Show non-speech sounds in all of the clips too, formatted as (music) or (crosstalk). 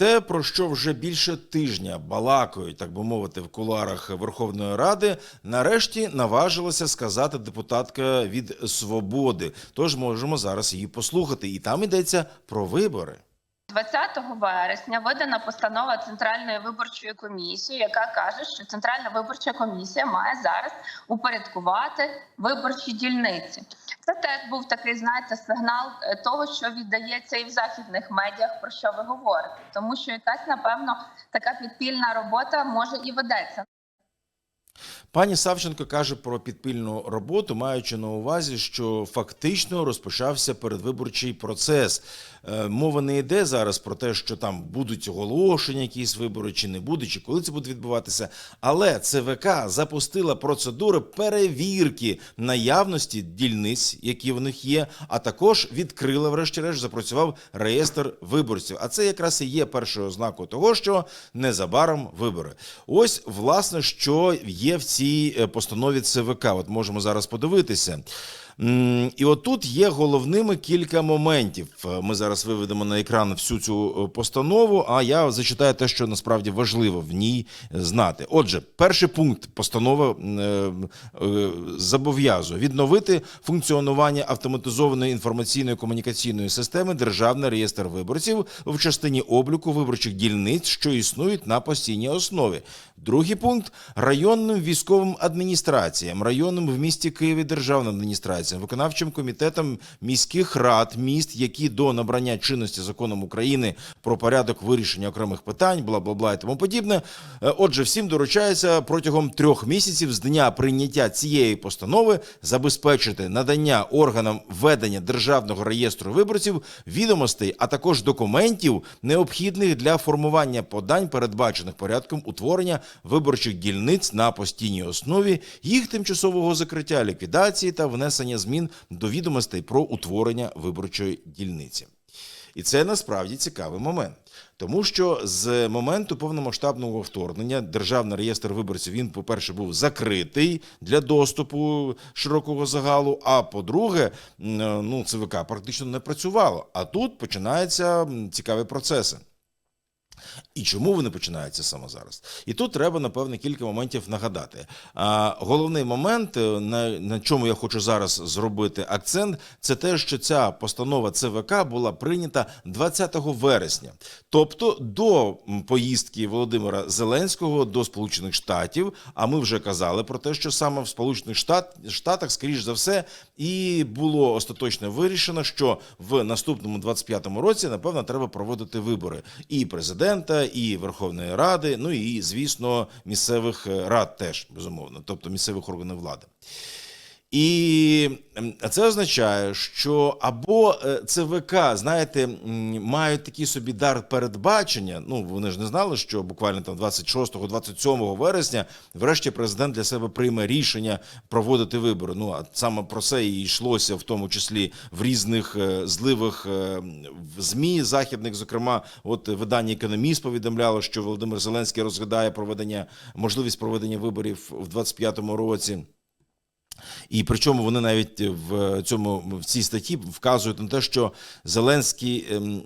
Те, про що вже більше тижня балакають, так би мовити, в куларах Верховної Ради, нарешті наважилася сказати депутатка від свободи. Тож можемо зараз її послухати. І там йдеться про вибори. 20 вересня видана постанова Центральної виборчої комісії, яка каже, що Центральна виборча комісія має зараз упорядкувати виборчі дільниці. Це теж був такий, знаєте, сигнал е, того, що віддається і в західних медіях, про що ви говорите, тому що якась, напевно, така підпільна робота може і ведеться. Пані Савченко каже про підпільну роботу, маючи на увазі, що фактично розпочався передвиборчий процес. Е, Мова не йде зараз про те, що там будуть оголошення, якісь вибори, чи не будуть, чи коли це буде відбуватися. Але ЦВК запустила процедури перевірки наявності дільниць, які в них є, а також відкрила, врешті-решт, запрацював реєстр виборців. А це якраз і є першою ознакою того, що незабаром вибори. Ось, власне, що є в цій е, постанові ЦВК. От можемо зараз подивитися. І отут є головними кілька моментів. Е, Ми зараз виведемо на екран всю цю е, постанову, а я зачитаю те, що насправді важливо в ній е, знати. Отже, перший пункт постанови зобов'язує відновити функціонування автоматизованої інформаційної комунікаційної системи Державний реєстр виборців в частині обліку виборчих дільниць, що існують на постійній основі. Другий пункт районним військовим адміністраціям, районним в місті Києві державним адміністраціям, виконавчим комітетам міських рад, міст, які до набрання чинності законом України про порядок вирішення окремих питань, бла бла бла і тому подібне. Е, Отже, всім доручається протягом трьох місяців з дня прийняття цієї постанови забезпечити надання органам ведення державного реєстру виборців відомостей, а також документів, необхідних для формування подань, передбачених порядком утворення виборчих дільниць на постійній основі, їх тимчасового закриття, ліквідації та внесення змін до відомостей про утворення виборчої дільниці. І це насправді цікавий момент. Тому що з моменту повномасштабного вторгнення державний реєстр виборців він, по-перше, був закритий для доступу широкого загалу. А по-друге, ну ЦВК практично не працювало. А тут починаються цікаві процеси. І чому вони починаються саме зараз? І тут треба, напевне, кілька моментів нагадати. А, головний момент, е, на, на чому я хочу зараз зробити акцент, це те, що ця постанова ЦВК була прийнята 20 вересня, тобто до поїздки Володимира Зеленського до Сполучених Штатів. А ми вже казали про те, що саме в Сполучених Штат, Штатах, скоріш за все, і було остаточно вирішено, що в наступному 25-му році, напевно, треба проводити вибори і президента, і Верховної Ради, ну і звісно, місцевих е, рад теж безумовно, тобто місцевих органів влади. І ем, це означає, що або е, ЦВК, знаєте, мають такий собі дар передбачення. Ну вони ж не знали, що буквально там 26-27 вересня, врешті, президент для себе прийме рішення проводити вибори. Ну а саме про це і йшлося, в тому числі в різних е, зливих е, змі західних. Зокрема, от видання економіст повідомляло, що Володимир Зеленський розглядає проведення можливість проведення виборів в 25-му році. І причому вони навіть в цьому в цій статті вказують на те, що Зеленський ем,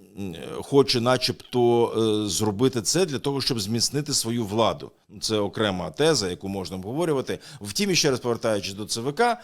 хоче, начебто, е, зробити це для того, щоб зміцнити свою владу. Це окрема теза, яку можна обговорювати. Втім, ще раз повертаючись до ЦВК, е,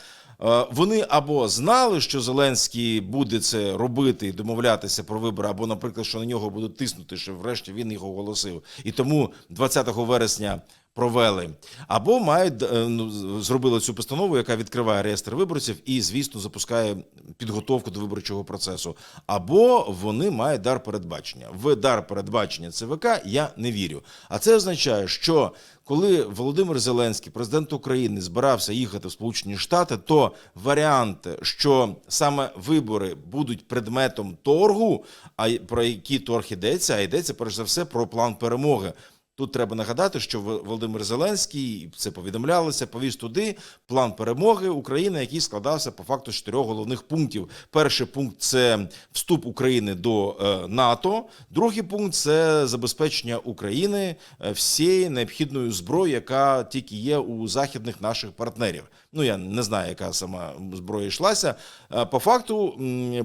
вони або знали, що Зеленський буде це робити і домовлятися про вибори, або, наприклад, що на нього будуть тиснути, що врешті він їх оголосив. І тому 20 вересня провели, або мають е, ну, зробили цю постанову, яка відкриває реєстр виборців і, звісно, запускає підготовку до виборчого процесу, або вони мають дар передбачення. В дар передбачення ЦВК я не вірю. А це означає, що коли Володимир Зеленський, президент України, збирався їхати в Сполучені Штати, то варіант, що саме вибори будуть предметом торгу, а про який торг йдеться, а йдеться перш за все про план перемоги. Тут треба нагадати, що Володимир Зеленський це повідомлялося, повіз туди план перемоги України, який складався по факту з чотирьох головних пунктів. Перший пункт це вступ України до е, НАТО. Другий пункт це забезпечення України е, всієї необхідної зброї, яка тільки є у західних наших партнерів. Ну я не знаю, яка сама зброя йшлася. Е, По факту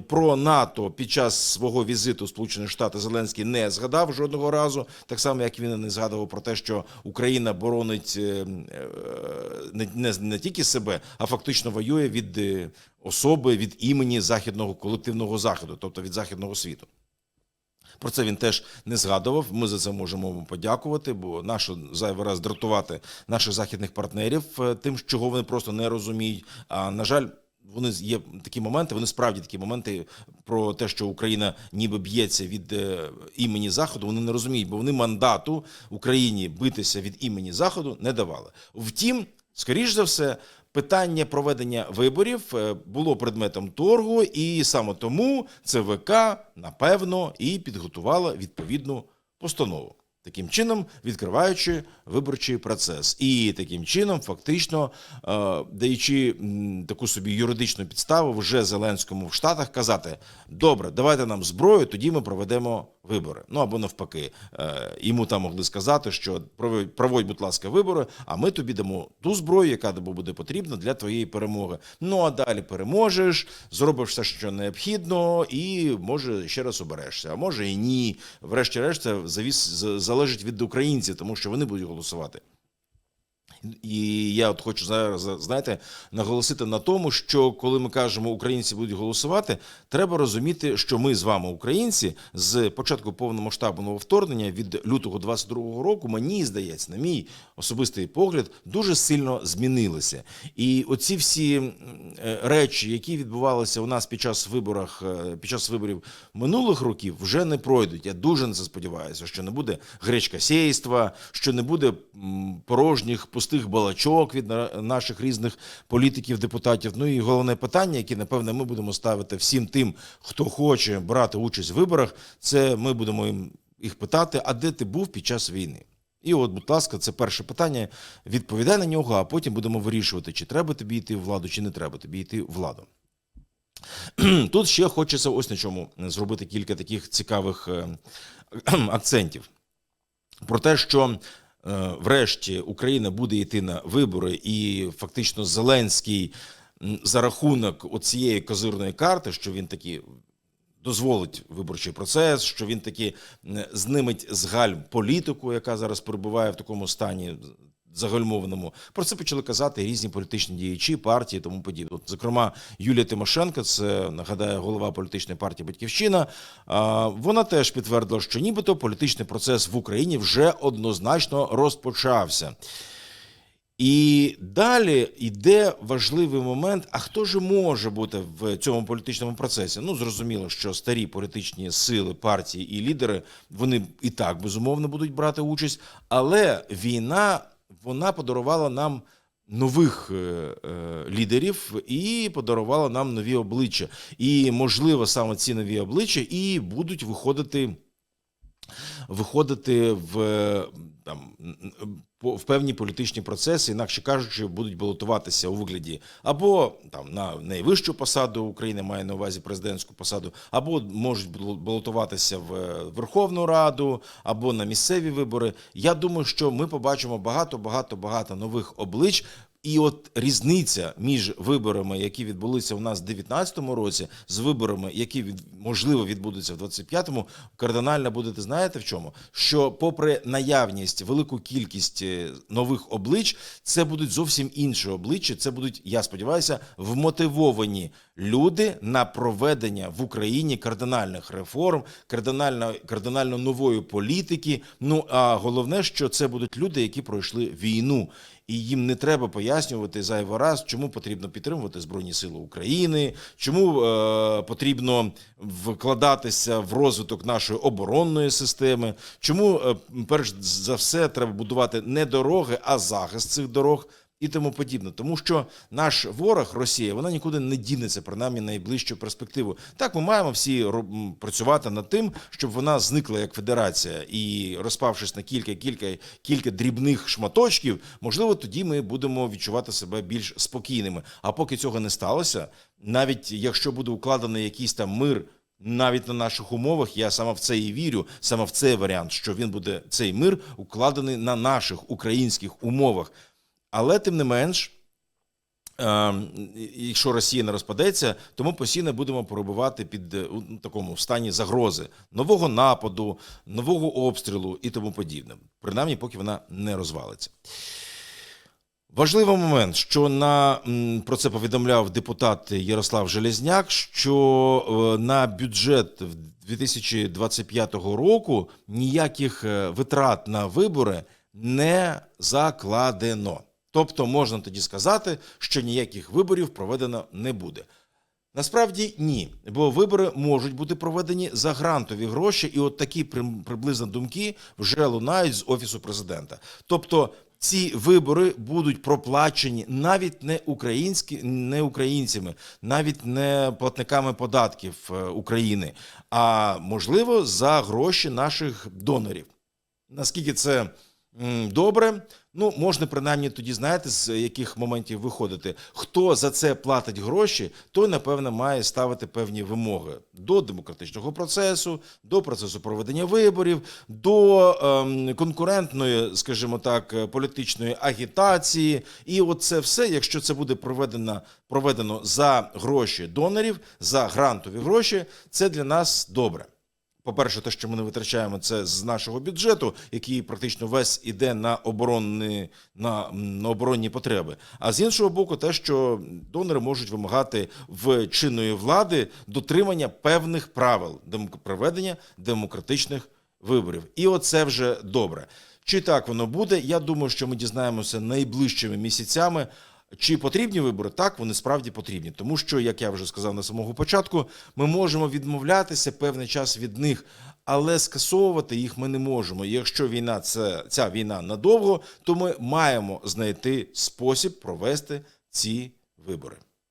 про НАТО під час свого візиту Сполучені Штати Зеленський не згадав жодного разу, так само як він і не згадував про те, що Україна боронить е, е, не, не, не тільки себе, а фактично воює від е, особи від імені західного колективного заходу, тобто від західного світу. Про це він теж не згадував. Ми за це можемо подякувати, бо нащо зайвий раз дратувати наших західних партнерів тим, чого вони просто не розуміють. А на жаль, вони є такі моменти. Вони справді такі моменти про те, що Україна ніби б'ється від е, імені Заходу. Вони не розуміють, бо вони мандату Україні битися від імені Заходу не давали. Втім, скоріш за все. Питання проведення виборів е, було предметом торгу, і саме тому ЦВК напевно і підготувала відповідну постанову. Таким чином, відкриваючи виборчий процес, і таким чином, фактично е, даючи таку собі юридичну підставу вже Зеленському в Штатах казати: добре, давайте нам зброю, тоді ми проведемо вибори. Ну або навпаки, е, йому там могли сказати, що проводь, будь ласка, вибори, а ми тобі дамо ту зброю, яка буде потрібна для твоєї перемоги. Ну а далі переможеш, зробиш все, що необхідно, і може ще раз оберешся, а може і ні. Врешті-решт, це залежить від українців, тому що вони будуть голосувати. І я от хочу зараз, знаєте, наголосити на тому, що коли ми кажемо, українці будуть голосувати, треба розуміти, що ми з вами, українці, з початку повномасштабного вторгнення від лютого 22-го року, мені здається, на мій особистий погляд, дуже сильно змінилися. І оці всі е, речі, які відбувалися у нас під час виборах, е, під час виборів минулих років, вже не пройдуть. Я дуже на це сподіваюся, що не буде гречка сєйства, що не буде порожніх пустих балачок від наших різних політиків, депутатів. Ну і головне питання, яке напевне ми будемо ставити всім тим, хто хоче брати участь в виборах, це ми будемо їм їх питати: а де ти був під час війни? І от, будь ласка, це перше питання. Відповідай на нього, а потім будемо вирішувати, чи треба тобі йти в владу, чи не треба тобі йти в владу. (clears throat) Тут ще хочеться ось на чому зробити кілька таких цікавих е, (clears throat) акцентів. Про те, що врешті Україна буде йти на вибори, і фактично Зеленський за рахунок оцієї козирної карти, що він таки дозволить виборчий процес, що він таки знимить з гальм політику, яка зараз перебуває в такому стані загальмованому. Про це почали казати різні політичні діячі, партії тому подібне. Зокрема, Юлія Тимошенко, це нагадаю, голова політичної партії Батьківщина. Вона теж підтвердила, що нібито політичний процес в Україні вже однозначно розпочався. І далі йде важливий момент: а хто ж може бути в цьому політичному процесі? Ну зрозуміло, що старі політичні сили, партії і лідери вони і так безумовно будуть брати участь, але війна вона подарувала нам. Нових е, е, лідерів і подарувала нам нові обличчя. І можливо, саме ці нові обличчя і будуть виходити виходити в там в певні політичні процеси, інакше кажучи, будуть балотуватися у вигляді або там на найвищу посаду України, має на увазі президентську посаду, або можуть балотуватися в е, Верховну Раду, або на місцеві вибори. Я думаю, що ми побачимо багато, багато, багато нових облич. І от різниця між виборами, які відбулися у нас в 2019 році, з виборами, які від, можливо відбудуться в 2025-му, кардинально будете знаєте в чому? Що, попри наявність, велику кількість е, нових облич, це будуть зовсім інші обличчя. Це будуть, я сподіваюся, вмотивовані люди на проведення в Україні кардинальних реформ, кардинально, кардинально нової політики. Ну а головне, що це будуть люди, які пройшли війну і їм не треба пояснювати зайвий раз, чому потрібно підтримувати Збройні Сили України, чому е, потрібно вкладатися в розвиток нашої оборонної системи, чому е, перш за все треба будувати не дороги, а захист цих дорог. І тому подібне. Тому що наш ворог, Росія, вона нікуди не дінеться, принаймні найближчу перспективу. Так, ми маємо всі працювати над тим, щоб вона зникла як федерація і розпавшись на кілька, кілька, кілька дрібних шматочків, можливо, тоді ми будемо відчувати себе більш спокійними. А поки цього не сталося, навіть якщо буде укладений якийсь там мир. Навіть на наших умовах я саме в це і вірю, саме в цей варіант, що він буде цей мир укладений на наших українських умовах. Але тим не менш, е, якщо Росія не розпадеться, то ми постійно будемо перебувати під е, у такому стані загрози нового нападу, нового обстрілу і тому подібне. Принаймні, поки вона не розвалиться. Важливий момент, що на про це повідомляв депутат Ярослав Железняк, що е, на бюджет 2025 року ніяких витрат на вибори не закладено. Тобто можна тоді сказати, що ніяких виборів проведено не буде. Насправді ні, бо вибори можуть бути проведені за грантові гроші, і от такі приблизно думки вже лунають з офісу президента. Тобто ці вибори будуть проплачені навіть не українські, не українцями, навіть не платниками податків е, України, а можливо за гроші наших донорів. Наскільки це добре? Ну, можна принаймні тоді знаєте, з яких моментів виходити. Хто за це платить гроші, той, напевно, має ставити певні вимоги до демократичного процесу, до процесу проведення виборів, до ем, конкурентної, скажімо так, е, політичної агітації. І от це все, якщо це буде проведено, проведено за гроші донорів, за грантові гроші, це для нас добре. По-перше, те, що ми не витрачаємо це з нашого бюджету, який практично весь іде на оборонні, на, на оборонні потреби. А з іншого боку, те, що донори можуть вимагати в чинної влади дотримання певних правил проведення демократичних виборів. І оце вже добре. Чи так воно буде? Я думаю, що ми дізнаємося найближчими місяцями. Чи потрібні вибори? Так, вони справді потрібні, тому що, як я вже сказав на самого початку, ми можемо відмовлятися певний час від них, але скасовувати їх ми не можемо. Якщо війна це ця війна надовго, то ми маємо знайти спосіб провести ці вибори.